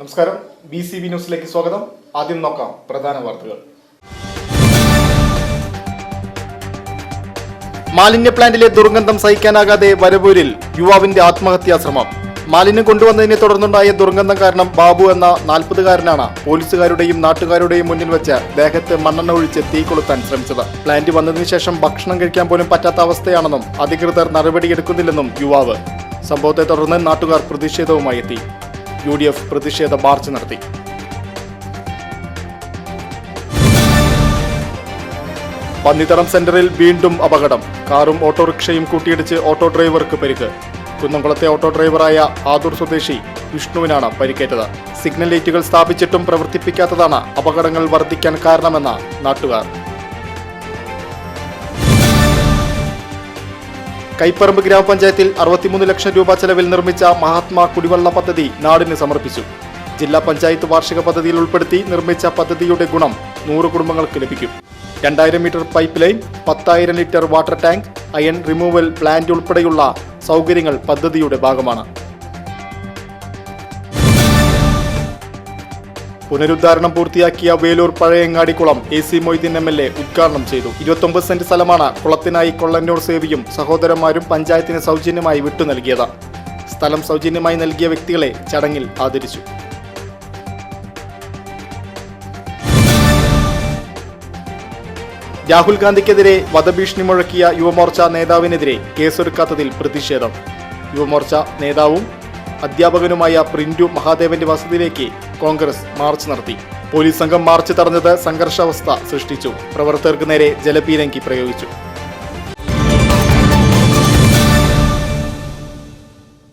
നമസ്കാരം. B C B ന്യൂസിലേക്ക് സ്വാഗതം. ആദ്യം നോക്കാം പ്രധാന വാർത്തകൾ. മാലിന്യ പ്ലാന്റിലെ ദുർഗന്ധം സഹിക്കാനാകാതെ വരവൂരിൽ യുവാവിന്റെ ആത്മഹത്യാശ്രമം. മാലിന്യം കൊണ്ടുവന്നതിനെ തുടർന്നുണ്ടായ ദുർഗന്ധം കാരണം ബാബു എന്ന നാൽപ്പതുകാരനാണ് പോലീസുകാരുടെയും നാട്ടുകാരുടെയും മുന്നിൽ വെച്ച് ദേഹത്ത് മണ്ണെണ്ണ ഒഴിച്ച് തീ കൊളുത്താൻ ശ്രമിച്ചത്. പ്ലാന്റ് വന്നതിനു ശേഷം ഭക്ഷണം കഴിക്കാൻ പോലും പറ്റാത്ത അവസ്ഥയാണെന്നും അധികൃതർ നടപടിയെടുക്കുന്നില്ലെന്നും യുവാവ്. സംഭവത്തെ തുടർന്ന് നാട്ടുകാർ പ്രതിഷേധവുമായി എത്തി. യു ഡി എഫ് പ്രതിഷേധ മാർച്ച് നടത്തി. പന്നിത്തറം സെന്ററിൽ വീണ്ടും അപകടം. കാറും ഓട്ടോറിക്ഷയും കൂട്ടിയിടിച്ച് ഓട്ടോ ഡ്രൈവർക്ക് പരിക്ക്. കുന്നംകുളത്തെ ഓട്ടോ ഡ്രൈവറായ ആദൂർ സ്വദേശി വിഷ്ണുവിനാണ് പരിക്കേറ്റത്. സിഗ്നൽ ലൈറ്റുകൾ സ്ഥാപിച്ചിട്ടും പ്രവർത്തിപ്പിക്കാത്തതാണ് അപകടങ്ങൾ വർദ്ധിക്കാൻ കാരണമെന്ന നാട്ടുകാർ. കൈപ്പറമ്പ് ഗ്രാമപഞ്ചായത്തിൽ അറുപത്തിമൂന്ന് ലക്ഷം രൂപ ചെലവിൽ നിർമ്മിച്ച മഹാത്മാ കുടിവെള്ള പദ്ധതി നാടിന് സമർപ്പിച്ചു. ജില്ലാ പഞ്ചായത്ത് വാർഷിക പദ്ധതിയിൽ ഉൾപ്പെടുത്തി നിർമ്മിച്ച പദ്ധതിയുടെ ഗുണം നൂറ് കുടുംബങ്ങൾക്ക് ലഭിക്കും. രണ്ടായിരം മീറ്റർ പൈപ്പ് ലൈൻ പത്തായിരം litre water tank iron removal plant ഉൾപ്പെടെയുള്ള സൗകര്യങ്ങൾ പദ്ധതിയുടെ ഭാഗമാണ്. പുനരുദ്ധാരണം പൂർത്തിയാക്കിയ Velur Pazhayangadikulam A C Moideen M L A ഉദ്ഘാടനം ചെയ്തു. ഇരുപത്തൊമ്പത് സെന്റ് സ്ഥലമാണ് കുളത്തിനായി കൊള്ളന്നൂർ സേവിയും സഹോദരന്മാരും പഞ്ചായത്തിന് സൗജന്യമായി വിട്ടു നൽകിയത്. സ്ഥലം സൗജന്യമായി നൽകിയ വ്യക്തികളെ ചടങ്ങിൽ ആദരിച്ചു. രാഹുൽ ഗാന്ധിക്കെതിരെ വധഭീഷണി മുഴക്കിയ യുവമോർച്ച നേതാവിനെതിരെ കേസെടുക്കാത്തതിൽ പ്രതിഷേധം. യുവമോർച്ച നേതാവും അധ്യാപകനുമായ പ്രിന്റു മഹാദേവന്റെ വസതിയിലേക്ക് കോൺഗ്രസ് മാർച്ച് നടത്തി. പോലീസ് സംഘം മാർച്ച് തടഞ്ഞത് സംഘർഷാവസ്ഥ സൃഷ്ടിച്ചു. പ്രവർത്തകർക്ക് നേരെ ജലപീരങ്കി പ്രയോഗിച്ചു.